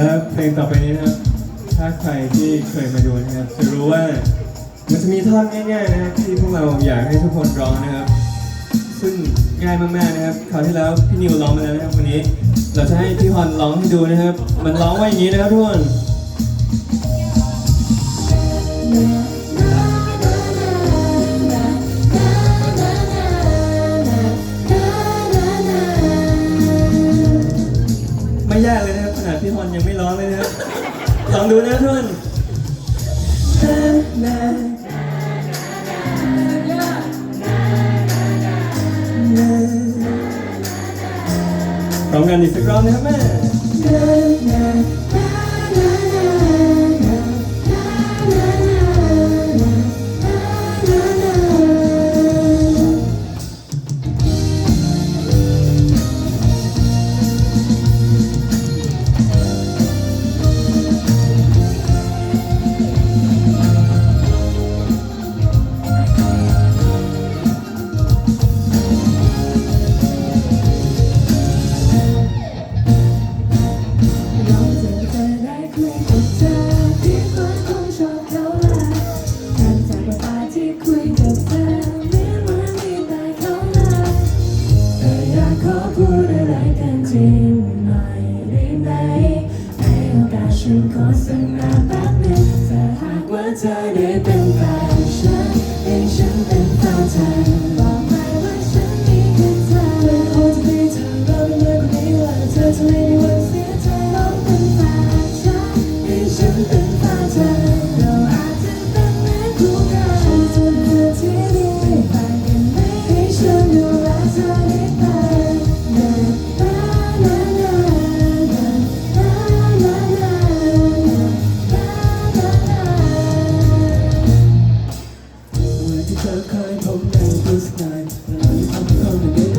ครับเพลงต่อไปนี้นะครับ ถ้าใครที่เคยมาดูนะครับ จะรู้ว่ามันจะมีท่อนง่ายๆนะครับที่พวกเราอยากให้ทุกคนร้องนะครับ ซึ่งง่ายมากๆนะครับคราวที่แล้วพี่นิวร้องมาแล้วนะครับวันนี้ เราจะให้พี่ฮอนร้องให้ดูนะครับ มันร้องว่าอย่างนี้นะครับทุกคน บอนยังไม่ร้องเลยนะลองดูนะทุกคนพร้อมกันอีกสักรอบนะครับแม่ you consent. Santa's a kind of man this night. I'm coming in.